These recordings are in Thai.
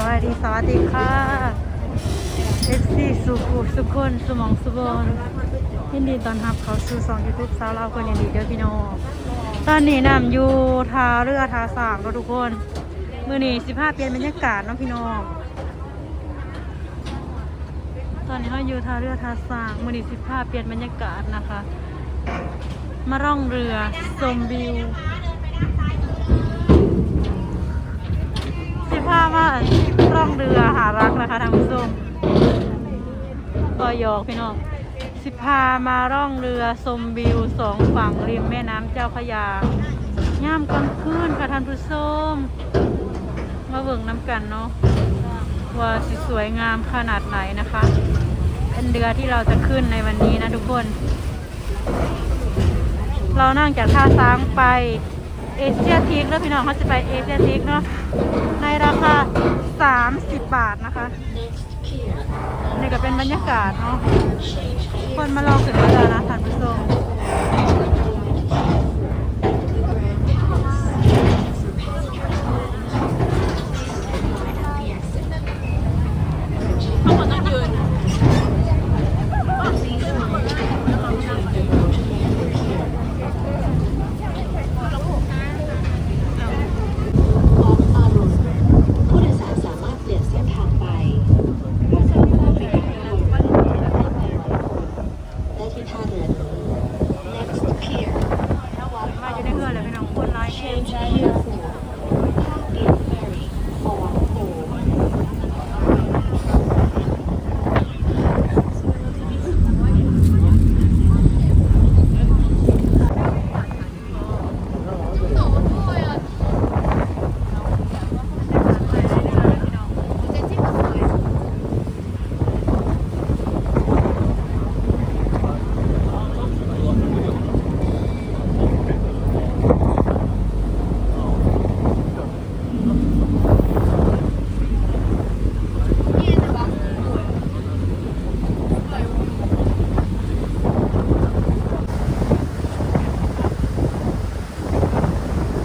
สวัสดีสวัสดีค่ะ FC สุขุสุขคนสมองสุบนยินดีตอนรับเขาสู่สองยูทูบสาวเราคนยินดีเด้อพี่น้องตอนนี้นำอยู่ทาเรือทาสางเราทุกคนมือนี้สิบห้าเปลี่ยนบรรยากาศเนาะพี่น้องตอนนี้เราอยู่ทาเรือทาสางมือนี้สิบห้าเปลี่ยนบรรยากาศนะคะ มาร่องเรือชมวิว สิพามาร่องเรือหารักนะคะทางผู้ชมก็ยอกพี่น้องสิพามาร่องเรือชมวิวสองฝั่งริมแม่น้ำเจ้าพระยาย่ามกลางคืนค่ะท่านผู้ชมมาเบิ่งน้ำกันเนาะว่าสสวยงามขนาดไหนนะคะ เป็นเรือที่เราจะขึ้นในวันนี้นะทุกคน เรานั่งจากท่าช้างไป เอเชียทีกแล้วพี่น้องเขาจะไปเอเชียทีกเนาะในราคา 30 บาทนะคะ นี่ก็เป็นบรรยากาศเนาะคนมาลองขึ้นเรือนะท่านผู้ชมมาอยู่ในเรือเลยพี่ น้องคนร้าย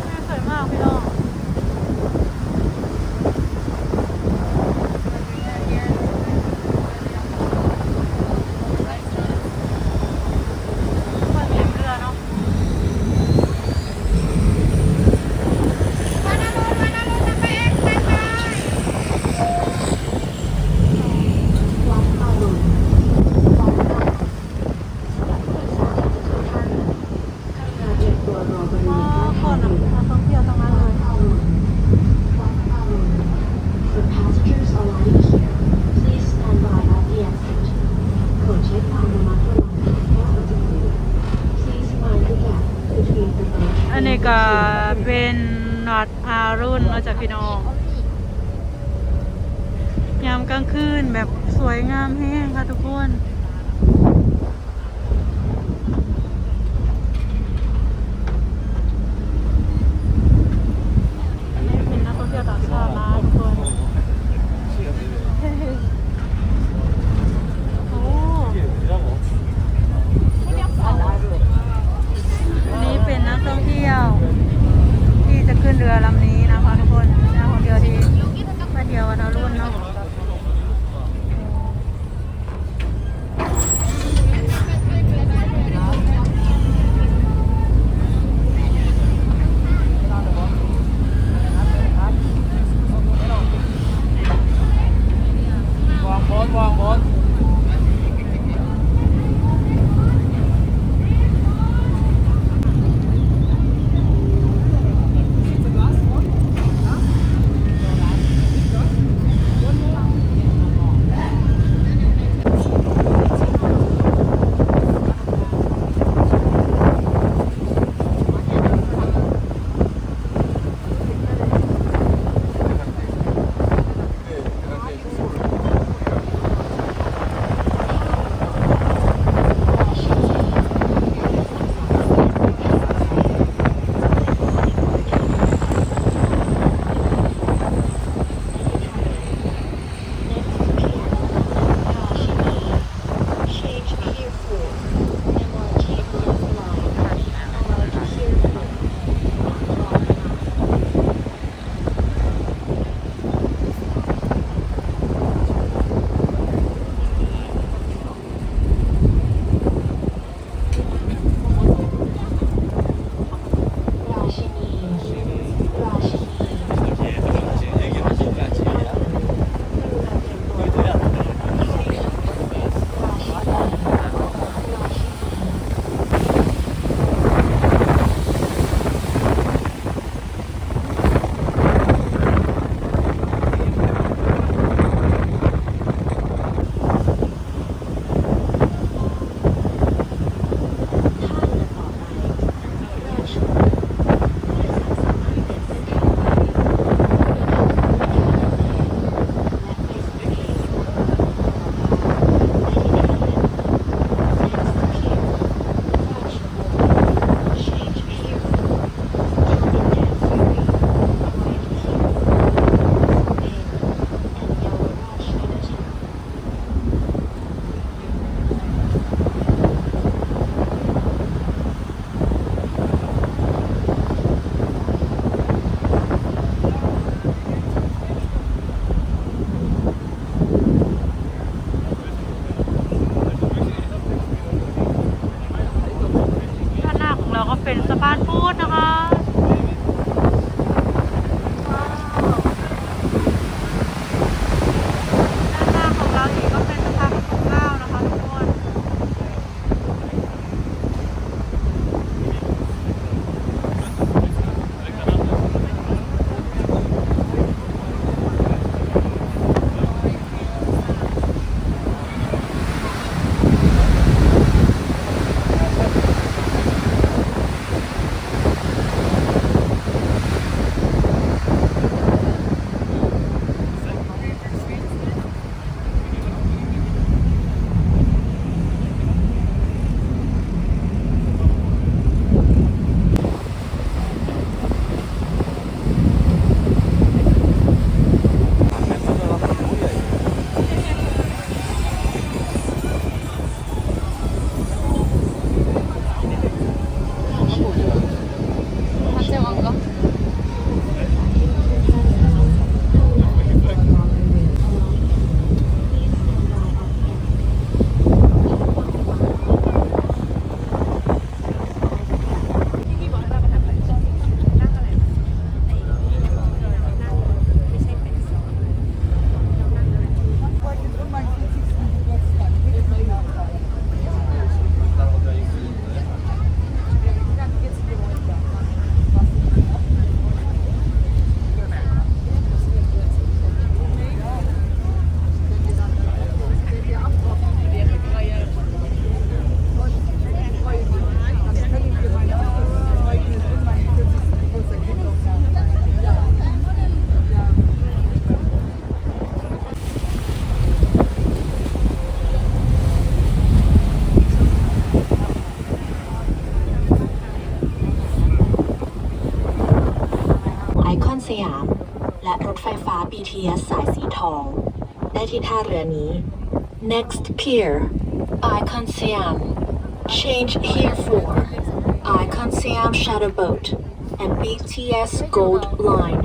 เช่สวยมากพี่น้องคนเห็นเรือเนาะ อ๋อคนอะนักท่องเที่ยวทั้งนั้นเลย The passengers arriving here, please stand by at the exit. โปรดใช้ความระมัดระวังในการจำเรือ Please mind the gap between the boat อันนี้ ก็เป็นนอดอารุ่นเนาะจากพี่น้อง ยามกลางคืนแบบสวยงามแห้งค่ะทุกคนอันนี้เป็นนักท่องเที่ยวต่างชาตินะทุกคน สะพานพูดนะคะ BTS สายสีทอง ได้ที่ท่าเรือนี้ Next pier Icon Siam Change here for Icon Siam Shadow Boat and BTS Gold Line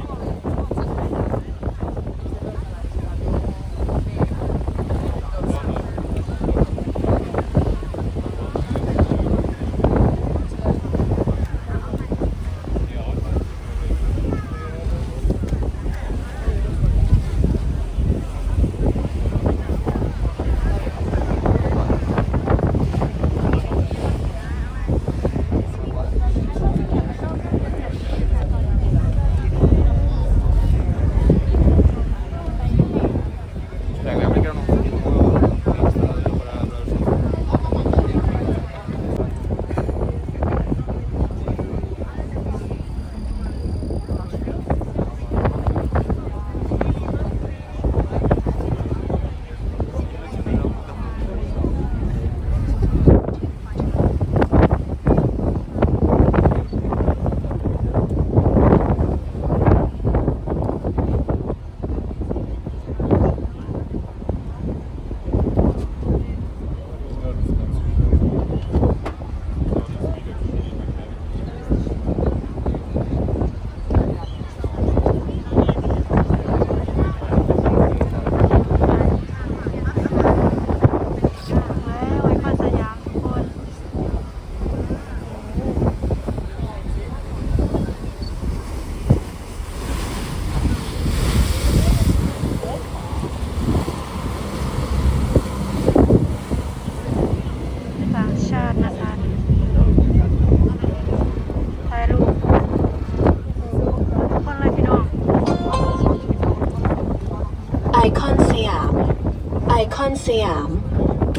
สยาม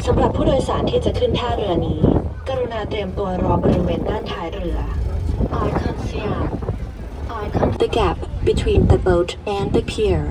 สำหรับผู้โดยสารที่จะขึ้นท่าเรือนี้ กรุณาเตรียมตัวรอบริเวณด้านท้ายเรือไอคอนสยาม Icon the gap between the boat and the pier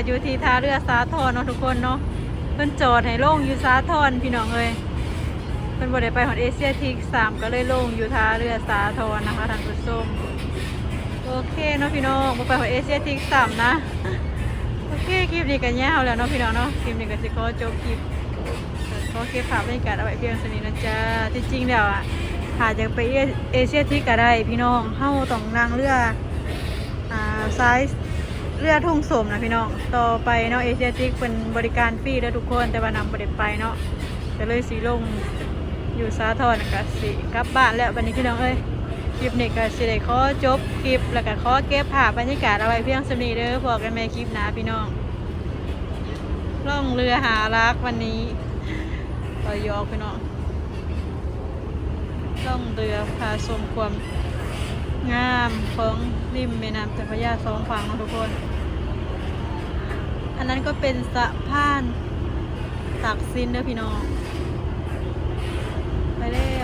ก็อยู่ที่ท่าเรือสาทรเนาะทุกคนเนาะเพิ่นจอดให้ลงอยู่สาทรพี่น้องเอ้ยเพิ่นบ่ได้ไปฮอดเอเชียทีก3ก็เลยลงอยู่ท่าเรือสาทรนะคะท่านผู้ชมโอเคเนาะพี่น้องบ่ไปฮอดเอเชียทีก3นะโอเคคลิปนี้ก็ยาวแล้วเนาะพี่น้องเนาะคลิปนี้ก็สิขอจบคลิปขอเก็บภาพบรรยากาศเอาไว้เพียงเท่านี้นะจ๊ะที่จริงแล้วอะหากจะไปเอเชียทีกก็ได้พี่น้องเฮาต้องนั่งเรืออ่าซ้าย เรือทุ่งสมนะพี่น้อง ต่อไปเนาะเอเชียติกเป็นบริการฟรีแล้วทุกคนแต่ว่านำบริไปเนาะก็เลยสีลงอยู่สาทรกับสีกลับบ้านแล้ววันนี้พี่น้องเอ้ยคลิปนี้ก็สิได้ขอจบคลิปแล้วก็ขอเก็บภาพบรรยากาศเอาไว้เพียงสำนีเด้อบอกกันใหม่คลิปน้าพี่น้องล่องเรือหารักวันนี้ต่อยอกพี่น้องล่องเรือพาชมความงามของริมแม่น้ำเจ้าพระยาสองฝั่งนะทุกคน อันนั้นก็เป็นสะพานตักซินเด้อพี่น้อง ไปเลย